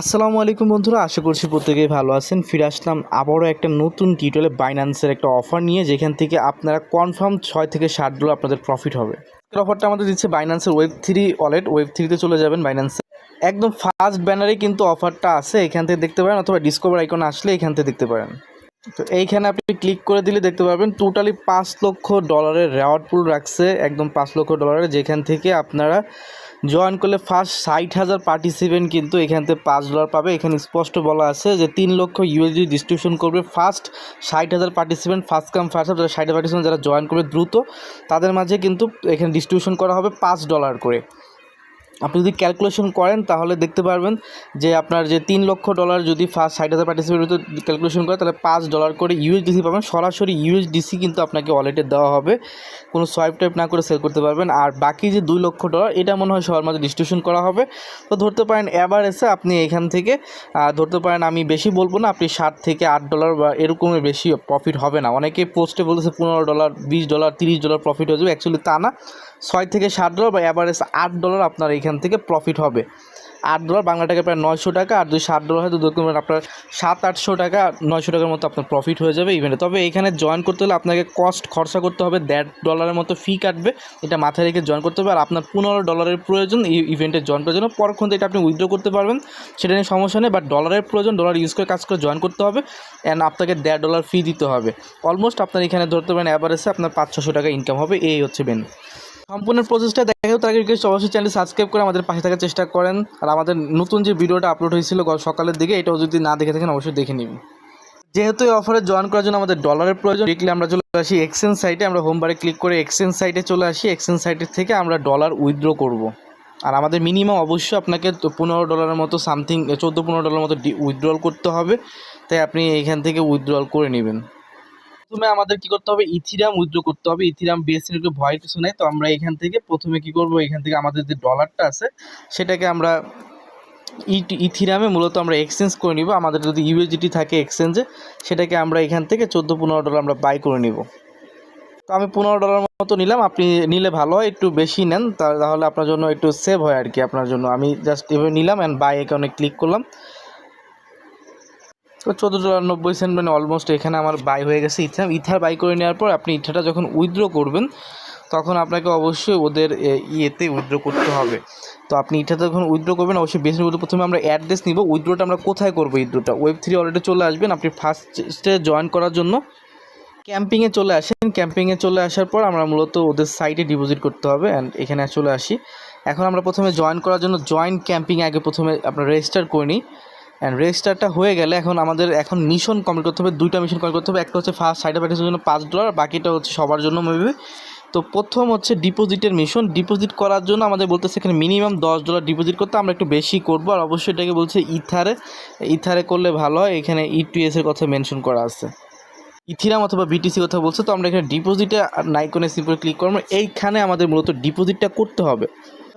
আসসালামু আলাইকুম বন্ধুরা, আশা করছি প্রত্যেকেই ভালো আছেন। ফিরে আসলাম আবারও একটা নতুন টিউটোরিয়ালে বাইন্যান্সের একটা অফার নিয়ে, যেখান থেকে আপনারা কনফার্ম ছয় থেকে ষাট ডলার আপনাদের প্রফিট হবে। অফারটা আমাদের দিচ্ছে বাইন্যান্সের ওয়েব থ্রি ওয়ালেট ওয়েব থ্রিতে চলে যাবেন বাইন্যান্সে একদম ফার্স্ট ব্যানারে কিন্তু অফারটা আছে, এখান থেকে দেখতে পারেন, অথবা ডিসকভার আইকন আসলে এখান থেকে দেখতে পারেন। তো এইখানে আপনি ক্লিক করে দিলে দেখতে পাবেন টোটালি পাঁচ লক্ষ ডলারের রেওয়ার্ড পুল রাখছে, একদম পাঁচ লক্ষ ডলারের যেখান থেকে আপনারা জয়েন করলে ফার্স্ট ষাট হাজার পার্টিসিপেন্ট কিন্তু এখান থেকে পাঁচ ডলার পাবে। এখানে স্পষ্ট বলা আছে যে তিন লক্ষ ইউএসডি ডিস্ট্রিবিউশন করবে। ফার্স্ট ষাট হাজার পার্টিসিপেন্ট ফার্স্ট কাম ফার্স্ট যারা ষাট পার্টিসিপেন্ট যারা জয়েন করবে দ্রুত, তাদের মাঝে কিন্তু এখানে ডিস্ট্রিবিউশন করা হবে পাঁচ ডলার করে। আপনি যদি ক্যালকুলেশন করেন, তাহলে দেখতে পারবেন যে আপনার যে তিন লক্ষ ডলার যদি ফার্স্ট ষাট হাজার পার্টিসিপেন্ট ক্যালকুলেশন করে, তাহলে পাঁচ ডলার করে ইউএসডিসি পাবেন। সরাসরি ইউএসডিসি কিন্তু আপনাকে ওয়ালেটে দেওয়া হবে। কোনো সোয়াইপ টাইপ না করে সেল করতে পারবেন। আর বাকি যে দুই লক্ষ ডলার এটা মনে হয় সবার মাঝে ডিস্ট্রিবিউশন করা হবে। তো ধরতে পারেন অ্যাভারেজে আপনি এখান থেকে ধরতে পারেন আমি বেশি বলব না, আপনি ষাট থেকে আট ডলার বা এরকমের বেশি প্রফিট হবে না। অনেকে পোস্টে বলতেছে পনেরো ডলার বিশ ডলার তিরিশ ডলার প্রফিট হয়ে যাবে। অ্যাকচুয়ালি তা না। ছয় থেকে সাত ডলার বা অ্যাভারেজ আট ডলার আপনার এখান থেকে প্রফিট হবে। আট ডলার বাংলা টাকা প্রায় নয়শো টাকা, আর যদি সাত ডলার হয়, তো দেখবেন আপনার সাত, আটশো টাকা, নয়শো টাকার মতো আপনার প্রফিট হয়ে যাবে ইভেন্টে তবে এখানে জয়েন করতে হলে আপনাকে কস্ট খরচা করতে হবে, দেড় ডলারের মতো ফি কাটবে, এটা মাথায় রেখে জয়েন করতে হবে। আর আপনার পনেরো ডলারের প্রয়োজন এই ইভেন্টে জয়েন করার জন্য। পরক্ষণ এটা আপনি উইথড্র করতে পারবেন, সেটা নিয়ে সমস্যা নেই বাট ডলারের প্রয়োজন ডলার ইউজ করে কাজ করে জয়েন করতে হবে অ্যান্ড আপনাকে দেড় ডলার ফি দিতে হবে। অলমোস্ট আপনার এখানে ধরতে পারেন অ্যাভারেজে আপনার পাঁচ, ছশো টাকা ইনকাম হবে, এই হচ্ছে বেন সম্পূর্ণ প্রসেসটা দেখাও তার আগে অবশ্যই চ্যানেল সাবস্ক্রাইব করে আমাদের পাশে থাকার চেষ্টা করেন। আর আমাদের নতুন যে ভিডিওটা আপলোড হয়েছিল সকালের দিকে, এটাও যদি না দেখে থাকেন, অবশ্যই দেখে নিন। যেহেতু এই অফারে জয়েন করার জন্য আমাদের ডলারের প্রয়োজন ডিরেক্টলি আমরা চলে আসি এক্সচেঞ্জ সাইটে আমরা হোম বারে ক্লিক করে এক্সচেঞ্জ সাইটে চলে আসি। এক্সচেঞ্জ সাইটের থেকে আমরা ডলার উইথড্র করব। আর আমাদের মিনিমাম অবশ্যই আপনাকে পনেরো ডলারের মতো সামথিং চোদ্দ, পনেরো ডলারের মতো উইথড্রল করতে হবে। তাই আপনি এখান থেকে উইথড্রল করে নেবেন। প্রথমে আমাদের কি করতে হবে? ইথিরাম উইথড্র করতে হবে। ইথিরাম একটু ভয় কিছু নেই। তো আমরা এখান থেকে প্রথমে কি করব? এখান থেকে আমাদের যে ডলারটা আছে, সেটাকে আমরা ইথিরামে মূলত আমরা এক্সচেঞ্জ করে নিব। আমাদের যদি ইউএসডিটি থাকে এক্সচেঞ্জে সেটাকে আমরা এখান থেকে চোদ্দ, পনেরো ডলার আমরা বাই করে নিব। তো আমি পনেরো ডলার মতো নিলাম। আপনি নিলে ভালো হয়, একটু বেশি নেন। তাহলে আপনার জন্য একটু সেভ হয় আর কি, আপনার জন্য। আমি জাস্ট এভাবে নিলাম অ্যান্ড বাই অ্যাকাউন্টে ক্লিক করলাম। চোদ্দ ডলার নব্বই সেন্ট মানে অলমোস্ট এখানে আমার বাই হয়ে গেছে ইথার ইথার বাই করে নেওয়ার পর আপনি ইথারটা যখন উইথড্র করবেন, তখন আপনাকে অবশ্যই ওদের ইয়েতে উইথড্র করতে হবে। তো আপনি ইথাটা যখন উইথড্র করবেন, অবশ্যই বেশি উইথড্র প্রথমে আমরা অ্যাড্রেস নিব উইথড্রোটা আমরা কোথায় করব উইথড্রোটা ওয়েব থ্রি অলরেডি চলে আসবেন, আপনি ফার্স্টে জয়েন করার জন্য। ক্যাম্পিংয়ে চলে আসেন ক্যাম্পিংয়ে চলে আসার পর আমরা মূলত ওদের সাইটে ডিপোজিট করতে হবে অ্যান্ড এখানে চলে আসি। এখন আমরা প্রথমে জয়েন করার জন্য জয়েন ক্যাম্পিং আগে প্রথমে আপনার রেজিস্টার করে নিই। অ্যান্ড রেজিস্টারটা হয়ে গেলে এখন আমাদের এখন মিশন কমপ্লিট করতে হবে, দুইটা মিশন কমপ্লিট করতে হবে। একটা হচ্ছে ফার্স্ট সাইড প্যাকেজের জন্য পাঁচ ডলার বাকিটা হচ্ছে সবার জন্য মেবি তো প্রথম হচ্ছে ডিপোজিটের মিশন ডিপোজিট করার জন্য আমাদের বলতেছে এখানে মিনিমাম দশ ডলার ডিপোজিট করতে, আমরা একটু বেশি করব। আর অবশ্যই এটাকে বলছে ইথারে। ইথারে করলে ভালো হয়, এখানে ইটিএস এর কথা মেনশন করা আছে। ইথিরাম অথবা বিটিসি কথা বলছে, তো আমরা এখানে ডিপোজিটে নাইকনে সিম্পল ক্লিক করব। এইখানে আমাদের মূলত ডিপোজিটটা করতে হবে।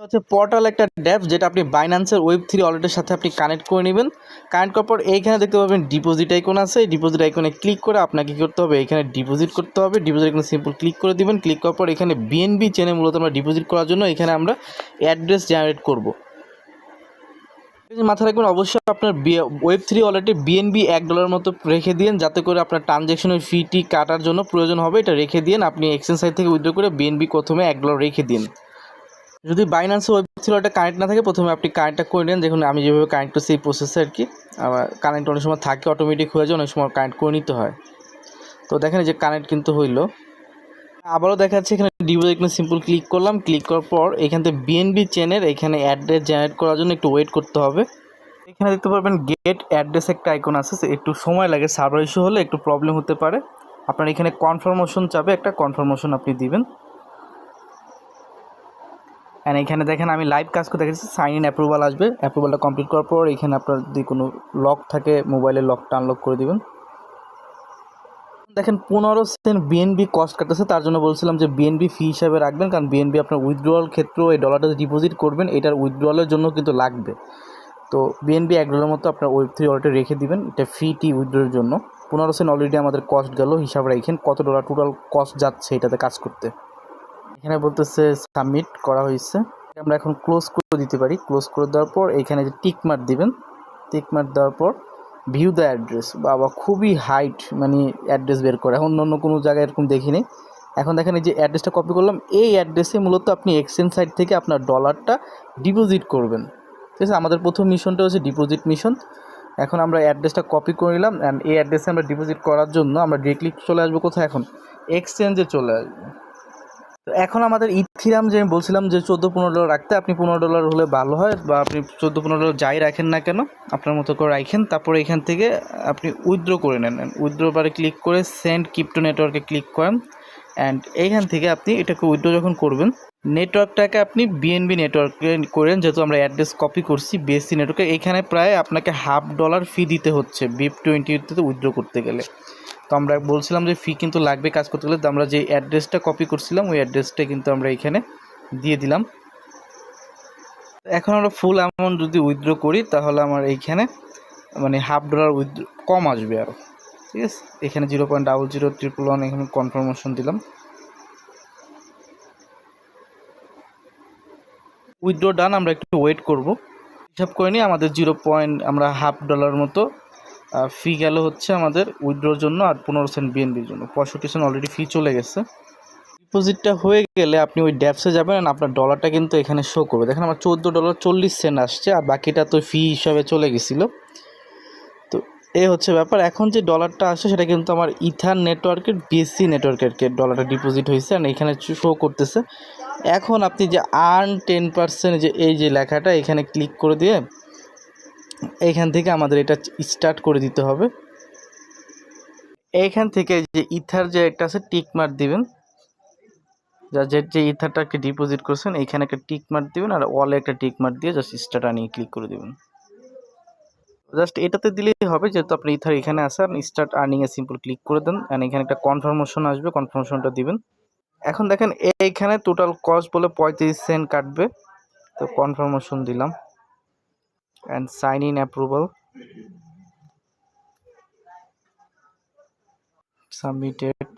হচ্ছে পোর্টাল একটা ড্যাপ যেটা আপনি বাইন্যান্সের ওয়েব থ্রি ওয়ালেটের সাথে আপনি কানেক্ট করে নেবেন। কানেক্ট করার পর এইখানে দেখতে পাবেন ডিপোজিট আইকন আছে। এই ডিপোজিট আইকনে ক্লিক করে আপনাকে কী করতে হবে? এখানে ডিপোজিট করতে হবে। ডিপোজিট আইকনে সিম্পল ক্লিক করে দিবেন। ক্লিক করার পর এখানে বিএনবি চেনে মূলত আমরা ডিপোজিট করার জন্য এখানে আমরা অ্যাড্রেস জেনারেট করব। মাথায় রাখবেন, অবশ্যই আপনার ওয়েব থ্রি ওয়ালেটে বিএনবি এক ডলার মতো রেখে দিন যাতে করে আপনার ট্রানজ্যাকশনের ফিটি কাটার জন্য প্রয়োজন হবে। এটা রেখে দিন আপনি এক্সচেঞ্জ সাইট থেকে উইথড্র করে বিএনবি প্রথমে এক ডলার রেখে দিন। যদি বাইন্যান্সে ওয়েব ওয়ালেটে কানেক্ট না থাকে, প্রথমে আপনি কানেক্টটা করে নেন। দেখুন, আমি যেভাবে কানেক্ট করছি এই প্রসেসে আর কি, আবার কানেক্ট অনেক সময় থাকে অটোমেটিক হয়ে যায়, অনেক সময় কানেক্ট করে নিতে হয়। তো দেখেন যে কানেক্ট কিন্তু হইল। আবারও দেখা যাচ্ছে এখানে ডিপোজিট এখানে সিম্পল ক্লিক করলাম। ক্লিক করার পর এখান থেকে বিএনবি চেনের এখানে অ্যাড্রেস জেনারেট করার জন্য একটু ওয়েট করতে হবে। এখানে দেখতে পারবেন গেট অ্যাড্রেস একটা আইকন আছে একটু সময় লাগে সার্ভার ইস্যু হলে একটু প্রবলেম হতে পারে। আপনার এখানে কনফার্মেশন চাবে, একটা কনফার্মেশন আপনি দিবেন। অ্যান্ড এখানে দেখেন আমি লাইভ কাজ করতে দেখেছি সাইন ইন অ্যাপ্রুভাল আসবে। অ্যাপ্রুভালটা কমপ্লিট করার পর এখানে আপনার যদি কোনো লক থাকে মোবাইলের লকটা আনলক করে দিবেন। দেখেন পনেরো সেন্ট বিএনবি কস্ট কাটতেছে, তার জন্য বলছিলাম যে বিএনবি ফি হিসাবে রাখবেন, কারণ বিএনবি আপনার উইথড্রয়াল ক্ষেত্রেও এই ডলারটা ডিপোজিট করবেন, এটার উইথড্রয়ালের জন্য কিন্তু লাগবে। তো বিএনবি এক ডলার মতো আপনার ওয়েব থ্রি ওয়ালেটে রেখে দিবেন, এটা ফি টি উইথড্রয়ের জন্য। পনেরো সেন্ট অলরেডি আমাদের কস্ট গেল, হিসাব রাখেন কত ডলার টোটাল কস্ট যাচ্ছে এটাতে কাজ করতে। এখানে বলতেছে সাবমিট করা হয়েছে। আমরা এখন ক্লোজ করে দিতে পারি। ক্লোজ করে দেওয়ার পর এখানে যে টিক মার্ক দিবেন টিক দেওয়ার পর ভিউ দ্য অ্যাড্রেস বাবা, খুবই হাইট মানে অ্যাড্রেস বের করে। এখন অন্য কোনো জায়গায় এরকম দেখিনি। এখন দেখেন এই যে অ্যাড্রেসটা কপি করলাম, এই অ্যাড্রেসে মূলত আপনি এক্সচেঞ্জ সাইট থেকে আপনার ডলারটা ডিপোজিট করবেন। ঠিক আছে? আমাদের প্রথম মিশনটা হচ্ছে ডিপোজিট মিশন এখন আমরা অ্যাড্রেসটা কপি করে নিলাম অ্যান্ড এই অ্যাড্রেসে আমরা ডিপোজিট করার জন্য আমরা ডিরেক্টলি চলে আসব কোথায় এখন? এক্সচেঞ্জে চলে আসব। তো এখন আমাদের ইথিরাম যে আমি বলছিলাম যে চোদ্দ পনেরো ডলার রাখতে, আপনি পনেরো ডলার হলে ভালো হয় বা আপনি চোদ্দ পনেরো ডলার যাই রাখেন না কেন, আপনার মতো করে রাখেন। তারপরে এখান থেকে আপনি উইথড্র করে নেন। উইথড্র বারে ক্লিক করে সেন্ড ক্রিপ্টো নেটওয়ার্কে ক্লিক করেন। অ্যান্ড এইখান থেকে আপনি এটাকে উইথড্র যখন করবেন নেটওয়ার্কটাকে আপনি বিএনবি নেটওয়ার্কে করেন, যেহেতু আমরা অ্যাড্রেস কপি করছি বিএসসি নেটওয়ার্কে এখানে প্রায় আপনাকে হাফ ডলার ফি দিতে হচ্ছে বিপ টোয়েন্টিতে উইথড্র করতে গেলে। তো আমরা বলছিলাম যে ফি কিন্তু লাগবে কাজ করতে গেলে, তো আমরা যে অ্যাড্রেসটা কপি করছিলাম, ওই অ্যাড্রেসটা কিন্তু আমরা এখানে দিয়ে দিলাম। এখন আমরা ফুল অ্যামাউন্ট যদি উইথড্র করি, তাহলে আমার এইখানে মানে হাফ ডলার উইথড্র কম আসবে আরও ঠিক আছে? এখানে zero point double zero triple one এখানে কনফার্মেশন দিলাম। উইথড্র ডান আমরা একটু ওয়েট করব। হিসাব করে নিই আমাদের জিরো পয়েন্ট আমরা হাফ ডলার মতো ফি গেল হচ্ছে আমাদের উইড্রোর জন্য আর পনেরো সেন্ট বিএনবির জন্য। পঁয়ষট্টি সেন্ট অলরেডি ফি চলে গেছে। ডিপোজিটটা হয়ে গেলে আপনি ওই ড্যাপসে যাবেন আপনার ডলারটা কিন্তু এখানে শো করবে। দেখেন আমার চোদ্দ ডলার চল্লিশ সেন্ট আসছে আর বাকিটা তো ফি হিসাবে চলে গেছিল। তো এ হচ্ছে ব্যাপার। এখন যে ডলারটা আসে সেটা কিন্তু আমার ইথার নেটওয়ার্কের বিএসসি নেটওয়ার্কের ডলারটা ডিপোজিট হয়েছে আর এখানে শো করতেছে। এখন আপনি যে আর্ন টেন পার্সেন্ট যে এই যে লেখাটা এখানে ক্লিক করে দিয়ে এইখান থেকে আমাদের এটা স্টার্ট করে দিতে হবে। এইখান থেকে যে ইথার যে একটা আছে টিক মার্ক দিবেন। যা যে যে ইথারটাকে ডিপোজিট করছেন, এইখানে একটা টিক মার্ক দিবেন আর ওয়ালে একটা টিক মার্ক দিয়ে জাস্ট স্টার্ট আনিয়ে ক্লিক করে দিবেন। জাস্ট এটাতে দিলেই হবে, যেহেতু আপনি ইথার এখানে আসেন স্টার্ট আর্নিংয়ে সিম্পল ক্লিক করে দেন। অ্যান্ড এখানে একটা কনফার্মেশন আসবে কনফার্মেশনটা দিবেন। এখন দেখেন, এইখানে টোটাল কস্ট বলে পঁয়ত্রিশ সেন্ট কাটবে। তো কনফার্মেশন দিলাম। And sign in approval submitted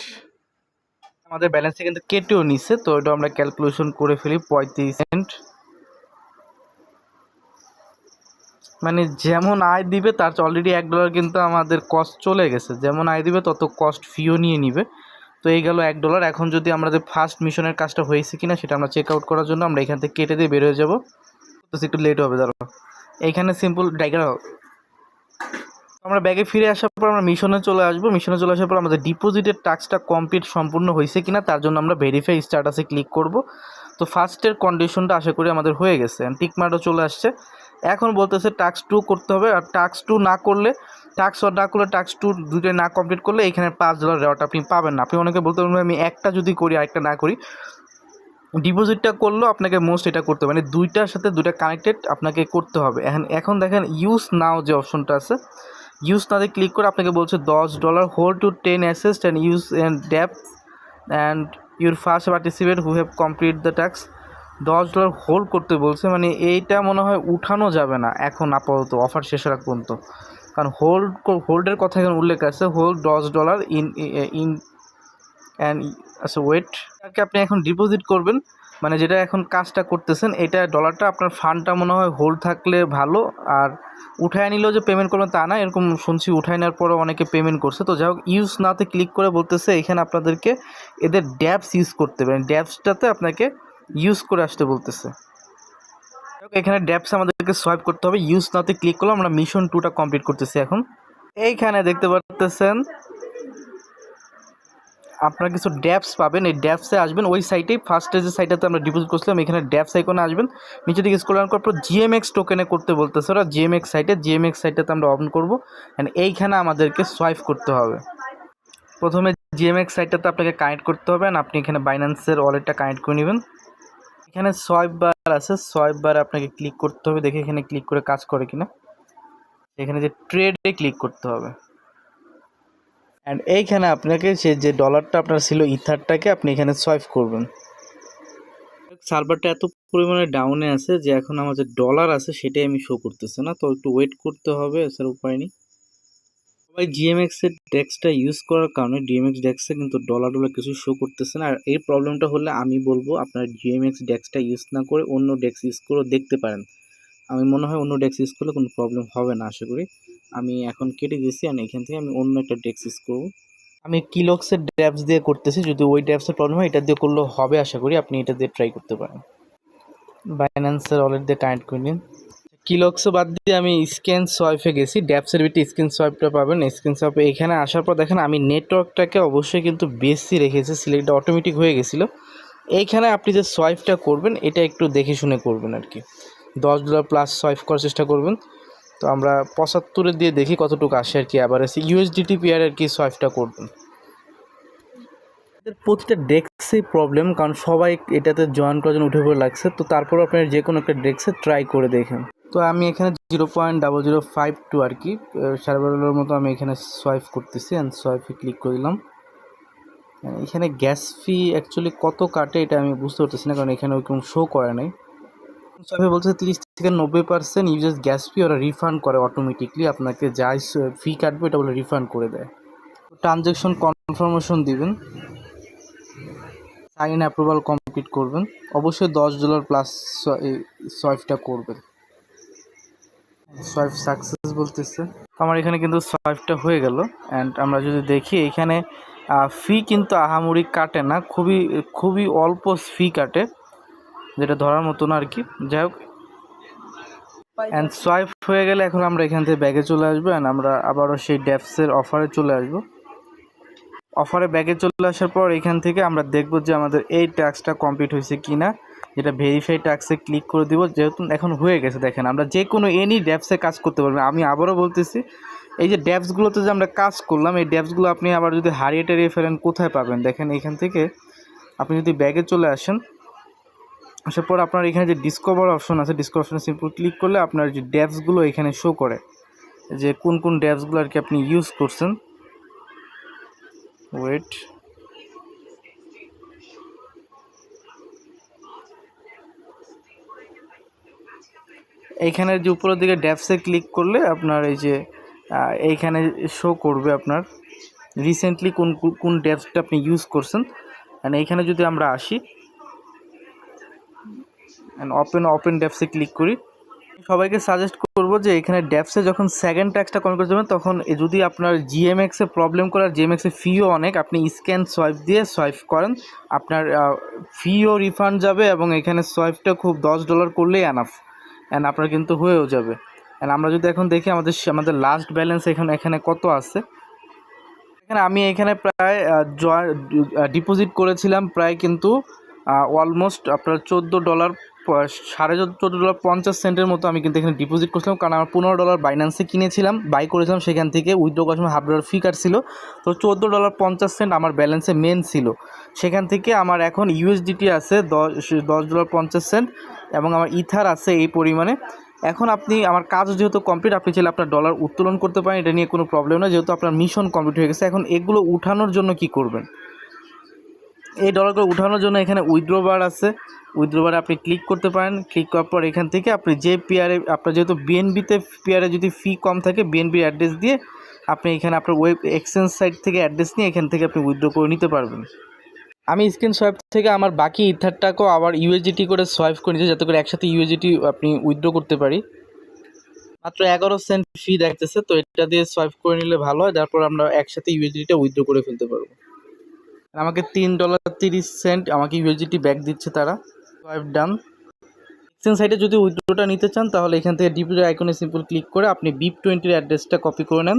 আমাদের ব্যালেন্সে কিন্তু কেটেও নিছে, তো এটা আমরা ক্যালকুলেশন করে ফেলি পঁয়ত্রিশ সেন্ট মানে যেমন আয় দিবে, তার অলরেডি এক ডলার কিন্তু আমাদের কস্ট চলে গেছে। যেমন আয় দিবে, তত কস্ট ফিও নিয়ে নিবে। তো এই গেল এক ডলার এখন যদি আমাদের ফার্স্ট মিশনের কাজটা হয়েছে কিনা, সেটা আমরা চেক আউট করার জন্য আমরা এখান থেকে কেটে দিয়ে বের হয়ে যাব। তো একটু লেট হবে দাঁড়া এইখানে সিম্পল ডাইগ্রা আমরা ব্যাগে ফিরে আসার পর আমরা মিশনে চলে আসব। মিশনে চলে আসার পর আমাদের ডিপোজিটের টাস্কটা কমপ্লিট সম্পূর্ণ হয়েছে কিনা, তার জন্য আমরা ভেরিফাই স্ট্যাটাসে ক্লিক করব। তো ফার্স্টের কন্ডিশনটা আশা করি আমাদের হয়ে গেছে। টিকমার্টও চলে আসছে। এখন বলতেছে টাস্ক টু করতে হবে। আর টাস্ক টু না করলে টাস্ক না করলে টাস্ক টু দুটোই না কমপ্লিট করলে এখানে পাঁচ ডলার রেওয়ার্ড আপনি পাবেন না। আপনি অনেকে বলতে পারবেন আমি একটা যদি করি, আরেকটা না করি। ডিপোজিটটা করলেও আপনাকে মোস্ট এটা করতে হবে। মানে দুইটার সাথে দুইটা কানেক্টেড আপনাকে করতে হবে। এখন এখন দেখেন ইউজ নাও যে অপশনটা আছে ইউজ নাতে ক্লিক করে আপনাকে বলছে দশ dollar hold to ten assets and use and depth and your first participate who have complete the tax দশ ডলার হোল্ড করতে বলছে। মানে এইটা মনে হয় উঠানো যাবে না এখন আপাতত অফার শেষ রাখ পর্যন্ত। কারণ হোল্ড হোল্ডের কথা এখানে উল্লেখ আছে। হোল্ড দশ ডলার ইন ইন অ্যান্ড আচ্ছা ওয়েট আপনি এখন ডিপোজিট করবেন। মানে যেটা এখন কাজটা করতেছেন, এটা ডলারটা আপনার ফান্ডটা মনে হয় হোল্ড থাকলে ভালো। আর উঠায় নিলেও যে পেমেন্ট করবেন তা না, এরকম শুনছি উঠায় নেওয়ার পরে অনেকে পেমেন্ট করছে। তো যাই হোক ইউজ নাতে ক্লিক করে বলতেছে, এখানে আপনাদেরকে এদের ড্যাপস ইউজ করতে পারেন ড্যাপসটাতে আপনাকে ইউজ করে আসতে বলতেছে। এখানে ড্যাপস আমাদেরকে সোয়াইপ করতে হবে। ইউজ নাতে ক্লিক করলে আমরা মিশন টুটা কমপ্লিট করতেছি এখন। এইখানে দেখতে পারতেছেন আপনারা কিছু ড্যাপস পাবেন। এই ড্যাপসে আসবেন। ওই সাইটেই ফার্স্টে যে সাইটটাতে আমরা ডিপোজিট করছিলাম। এখানে ড্যাপস আইকনে আসবেন। নিচে দিকে স্ক্রল করার পর জিএমএক্স টোকেনে করতে বলতেছে ওরা। জিএমএক্স সাইটে জিএমএক্স সাইটটাতে আমরা অন করব। অ্যান্ড এইখানে আমাদেরকে সোয়াইপ করতে হবে। প্রথমে জিএমএক্স সাইটটাতে আপনাকে কানেক্ট করতে হবে। আপনি এখানে বাইন্যান্সের ওয়ালেটটা কানেক্ট করে নেবেন। এখানে সোয়াইপ বার আছে। সোয়াইপ বার আপনাকে ক্লিক করতে হবে। দেখে এখানে ক্লিক করে কাজ করে কিনা। এখানে যে ট্রেডে ক্লিক করতে হবে। অ্যান্ড এইখানে আপনাকে সে যে ডলারটা আপনার ছিল ইথারটাকে আপনি এখানে সোয়াইপ করবেন। সার্ভারটা এত পরিমাণে ডাউনে আছে যে এখন আমার যে ডলার আছে সেটাই আমি শো করতেছে না। তো একটু ওয়েট করতে হবে স্যার উপায় নেই। সবাই জিএমএক্স এর ডেস্কটা ইউজ করার কারণে ডিএমএক্স ডেস্কে কিন্তু ডলার ডলার কিছু শো করতেছে না। আর এই প্রবলেমটা হলে আমি বলব, আপনার জিএমএক্স ডেস্কটা ইউজ না করে অন্য ডেস্ক ইউজ করেও দেখতে পারেন। আমি মনে হয় অন্য ডেক্স ইউজ করলে কোনো প্রবলেম হবে না, আশা করি। আমি এখন কেটে দিয়েছি আর এখান থেকে আমি অন্য একটা ডেক্স ইউজ করব। আমি কিলক্সের ড্যাপস দিয়ে করতেছি, যদি ওই ড্যাপসের প্রবলেম হয়, এটা দিয়ে করলেও হবে, আশা করি আপনি এটা দিয়ে ট্রাই করতে পারেন। বাইন্যান্সের ওয়ালেট দিয়ে কানেক্ট করে নিন। কিলক্সও বাদ দিয়ে আমি স্ক্যান সোয়াইপে গেছি। ড্যাপসের ভিতরে স্ক্রিন সোয়াইপটা পাবেন। স্ক্রিন সোয়াইপে এখানে আসার পর দেখেন আমি নেটওয়ার্কটাকে অবশ্যই কিন্তু বেশি রেখেছি সিলেক্টটা অটোমেটিক হয়ে গেছিল। এইখানে আপনি যে সোয়াইপটা করবেন, এটা একটু দেখে শুনে করবেন আর কি। দশ ডলার প্লাস সোয়াইপ করার চেষ্টা করবেন। তো আমরা পঁচাত্তরে দিয়ে দেখি কতটুকু আসে আর কি আবার এসে ইউএসডিটি পেয়ার আর কি সোয়াইপটা করবেন প্রতিটা ডেস্কই প্রবলেম কারণ সবাই এটাতে জয়েন করার জন্য উঠে পড়ে লাগছে। তো তারপর আপনার যে কোনো একটা ডেস্কে ট্রাই করে দেখেন। তো আমি এখানে zero point double zero five two আর কি সার্ভারের মতো আমি এখানে সোয়াইপ করতেছি অ্যান্ড সোয়াইপে ক্লিক করে দিলাম। এখানে গ্যাস ফি অ্যাকচুয়ালি কত কাটে এটা আমি বুঝতে পারতেছি না কারণ এখানে ওইরকম শো করে নাই। সোয়াইপে বলছে তিরিশ থেকে নব্বই পার্সেন্ট ইউজেস গ্যাস ফি ওরা রিফান্ড করে অটোমেটিকলি আপনাকে যাই ফি কাটবে এটা বলে রিফান্ড করে দেয়। ট্রানজ্যাকশন কনফার্মেশন দিবেন। সাইন অ্যাপ্রুভাল কমপ্লিট করবেন। অবশ্যই দশ ডলার প্লাস সোয়াইপটা করবেন। সোয়াইপ সাকসেস বলতেছে। আমার এখানে কিন্তু সোয়াইপটা হয়ে গেল। অ্যান্ড আমরা যদি দেখি, এখানে ফি কিন্তু আহামরি কাটে না। খুবই খুবই অল্প ফি কাটে। যেটা ধরার মতো না আর কি। যাই হোক অ্যান্ড সোয়াইপ হয়ে গেলে এখন আমরা এখান থেকে ব্যাগে চলে আসব অ্যান্ড আমরা আবারও সেই ড্যাপসের অফারে চলে আসব। অফারে ব্যাগে চলে আসার পর এখান থেকে আমরা দেখব যে আমাদের এই ট্যাক্সটা কমপ্লিট হয়েছে কি না যেটা ভেরিফাই ট্যাক্সে ক্লিক করে দিব, যেহেতু এখন হয়ে গেছে, দেখেন আমরা যে কোনো এনি ড্যাপসে কাজ করতে পারবেন আমি আবারও বলতেছি, এই যে ড্যাপসগুলোতে যে আমরা কাজ করলাম, এই ড্যাপসগুলো আপনি আবার যদি হারিয়ে টারিয়ে ফেলেন, কোথায় পাবেন? দেখেন এখান থেকে আপনি যদি ব্যাগে চলে আসেন আসার পর আপনার এখানে যে ডিসকভার অপশন আছে ডিসকভার অপশনে সিম্পল ক্লিক করলে আপনার যে ড্যাপসগুলো এখানে শো করে। যে কোন কোন ড্যাপসগুলো আর কি আপনি ইউজ করছেন। ওয়েট এইখানে যে উপরের দিকে ড্যাপসে ক্লিক করলে আপনার এই যে এইখানে শো করবে আপনার রিসেন্টলি কোন, কোন- ড্যাপসটা আপনি ইউজ করছেন। অ্যান্ড এইখানে যদি আমরা আসি অ্যান্ড ওপেন ওপেন ড্যাপসে ক্লিক করি। সবাইকে সাজেস্ট করব যে এখানে ড্যাপসে যখন সেকেন্ড ট্যাক্সটা কমপ্লিট করে যাবেন, তখন যদি আপনার জিএমএক্সে প্রবলেম করার জিএমএক্সে ফিও অনেক, আপনি স্ক্যান সোয়াইপ দিয়ে সোয়াইপ করেন, আপনার ফিও রিফান্ড যাবে এবং এখানে সোয়াইপটা খুব দশ ডলার করলেই অ্যানাফ অ্যান্ড আপনার কিন্তু হয়েও যাবে। অ্যান্ড আমরা যদি এখন দেখি আমাদের আমাদের লাস্ট ব্যালেন্স এখানে এখানে কত আছে? এখানে আমি এখানে প্রায় ডিপোজিট করেছিলাম প্রায় কিন্তু অলমোস্ট আপনার চোদ্দ ডলার সাড়ে চোদ্দ ডলার পঞ্চাশ সেন্টের মতো আমি কিন্তু এখানে ডিপোজিট করছিলাম। কারণ আমার পনেরো ডলার বাইন্যান্সে কিনেছিলাম বাই করেছিলাম, সেখান থেকে উইথড্র করার সময় হাফ ডলার ফি কাটছিল। তো চোদ্দ ডলার পঞ্চাশ সেন্ট আমার ব্যালেন্সে মেন ছিল। সেখান থেকে আমার এখন ইউএসডিটি আছে দশ দশ ডলার পঞ্চাশ সেন্ট এবং আমার ইথার আছে এই পরিমাণে। এখন আপনি, আমার কাজ যেহেতু কমপ্লিট আপনি চাইলে আপনার ডলার উত্তোলন করতে পারেন, এটা নিয়ে কোনো প্রবলেম না যেহেতু আপনার মিশন কমপ্লিট হয়ে গেছে, এখন এগুলো উঠানোর জন্য কি করবেন? এই ডলারগুলো উঠানোর জন্য এখানে উইথড্র বার আছে। উইথড্র বারে আপনি ক্লিক করতে পারেন। ক্লিক করার পর এখান থেকে আপনি যে পেয়ারে আপনার যেহেতু বিএনবিতে পেয়ারে যদি ফি কম থাকে বিএনবির অ্যাড্রেস দিয়ে আপনি এখানে আপনার ওয়েব এক্সচেঞ্জ সাইট থেকে অ্যাড্রেস নিয়ে এখান থেকে আপনি উইথড্র করে নিতে পারবেন। আমি স্ক্রিন সোয়াইপ থেকে আমার বাকি ইথারটাকেও আবার ইউএসডিটি করে সোয়াইপ করে নিতে যাতে করে একসাথে ইউএসডিটি আপনি উইথড্র করতে পারি। মাত্র এগারো সেন্ট ফি দেখতেছে, তো এটা দিয়ে সোয়াইপ করে নিলে ভালো হয়, তারপর আমরা একসাথে ইউএসডিটা উইথড্র করে ফেলতে পারব। আমাকে তিন ডলার তিরিশ সেন্ট আমাকে ইউএসডিটি ব্যাক দিচ্ছে তারা। সোয়াইপ ডান এক্সচেঞ্জ সাইটে যদি উইথড্রোটা নিতে চান, তাহলে এখান থেকে ডিপির আইকনে সিম্পল ক্লিক করে আপনি বিপ টোয়েন্টির অ্যাড্রেসটা কপি করে নেন।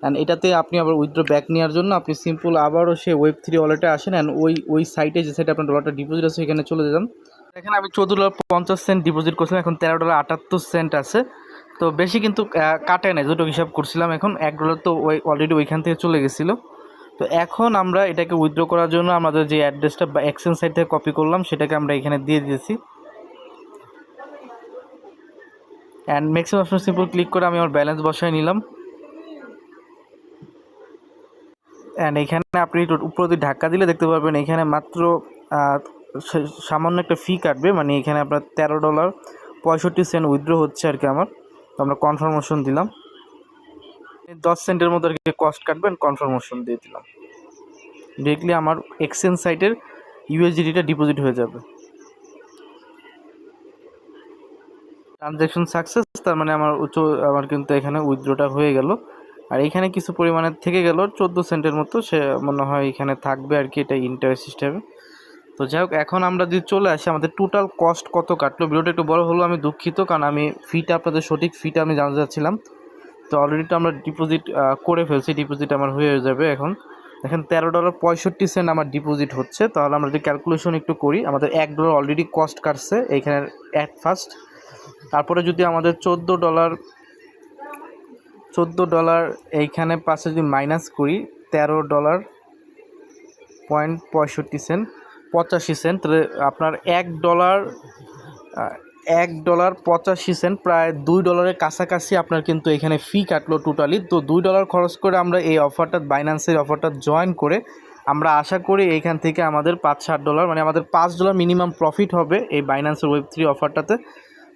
অ্যান্ড এটাতে আপনি আবার উইথড্র ব্যাক নেওয়ার জন্য আপনি সিম্পল আবারও সে ওয়েব থ্রি ওয়ালেটে আসেন অ্যান্ড ওই ওই সাইটে যে সাইটে আপনার ডলারটা ডিপোজিট আছে, সেখানে চলে যান। এখানে আমি চোদ্দ ডলার পঞ্চাশ সেন্ট ডিপোজিট করছিলাম, এখন তেরো ডলার আটাত্তর সেন্ট আছে। তো বেশি কিন্তু কাটে না যেটুকু হিসাব করছিলাম এখন, এক ডলার তো ওই অলরেডি ওইখান থেকে চলে গেছিল। তো এখন আমরা এটাকে উইথড্র করার জন্য আমাদের যে অ্যাড্রেসটা বা এক্সচেঞ্জ সাইট থেকে কপি করলাম, সেটাকে আমরা এখানে দিয়ে দিয়েছি। And maximum option simple click করে আমি আমার ব্যালেন্স বসায় নিলাম। অ্যান্ড এখানে আপনি উপর দিয়ে ধাক্কা দিলে দেখতে পারবেন এখানে মাত্র সামান্য একটা ফি কাটবে মানে এখানে আপনার তেরো ডলার পঁয়ষট্টি সেন্ট উইথড্র হচ্ছে আর কি আমার। তো আমরা কনফার্মেশন দিলাম। দশ সেন্টের মতো আর কি কস্ট কাটবেন কনফার্মেশন দিয়ে দিলাম। ডিরেক্টলি আমার এক্সচেঞ্জ সাইটের ইউএসডিটিটা ডিপোজিট হয়ে যাবে। ট্রানজ্যাকশন সাকসেস তার মানে আমার আমার কিন্তু এখানে উইথড্রটা হয়ে গেল। আর এখানে কিছু পরিমাণে থেকে গেল, চোদ্দ সেন্টের মতো, সে মনে হয় এখানে থাকবে আর কি, এটা ইন্টারেস্ট সিস্টেমে তো যাই হোক, এখন আমরা যদি চলে আসি, আমাদের টোটাল কস্ট কত কাটলো? ভিডিওটা একটু বড় হলো, আমি দুঃখিত, কারণ আমি ফিটা আপনাদের সঠিক ফিটা আমি জানতে চাচ্ছিলাম। তো অলরেডি তো আমরা ডিপোজিট করে ফেলছি ডিপোজিট আমার হয়ে যাবে এখন। এখন তেরো ডলার পঁয়ষট্টি সেন্ট আমার ডিপোজিট হচ্ছে। তাহলে আমরা যদি ক্যালকুলেশন একটু করি, আমাদের এক ডলার অলরেডি কস্ট কাটছে এইখানে অ্যাট ফার্স্ট তারপরে যদি আমাদের চোদ্দ ডলার চোদ্দ ডলার এইখানে পাশে যদি মাইনাস করি, তেরো ডলার পয়েন্ট পঁয়ষট্টি সেন্ট পঁচাশি সেন্ট তাহলে আপনার এক ডলার এক ডলার পঁচাশি সেন্ট প্রায় দুই ডলারের কাছাকাছি আপনার কিন্তু এখানে ফি কাটলো টোটালি তো দুই ডলার খরচ করে আমরা এই অফারটা বাইন্যান্সের অফারটা জয়েন করে আমরা আশা করি এইখান থেকে আমাদের পাঁচ ষাট ডলার মানে আমাদের পাঁচ ডলার মিনিমাম প্রফিট হবে এই বাইন্যান্সের ওয়েব থ্রি অফারটাতে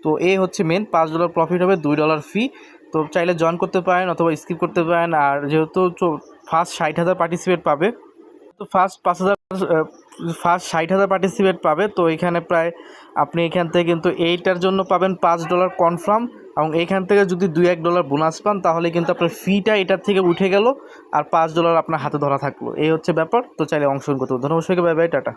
তো এ হচ্ছে মেন পাঁচ ডলার প্রফিট হবে, দুই ডলার ফি তো চাইলে জয়েন করতে পারেন অথবা স্কিপ করতে পারেন। আর যেহেতু ফার্স্ট ষাট হাজার পার্টিসিপেট পাবে, তো ফার্স্ট পাঁচ হাজার ফার্স্ট ষাট হাজার পার্টিসিপেট পাবে, তো এখানে প্রায় আপনি এখান থেকে কিন্তু এইটার জন্য পাবেন পাঁচ ডলার কনফার্ম এবং এইখান থেকে যদি দুই এক ডলার বোনাস পান, তাহলে কিন্তু আপনার ফিটা এটার থেকে উঠে গেল আর পাঁচ ডলার আপনার হাতে ধরা থাকল। এই হচ্ছে ব্যাপার, তো চাইলে অংশগ্রহণ করতে ধন্যবাদ সবাইকে বাই বাই টাটা।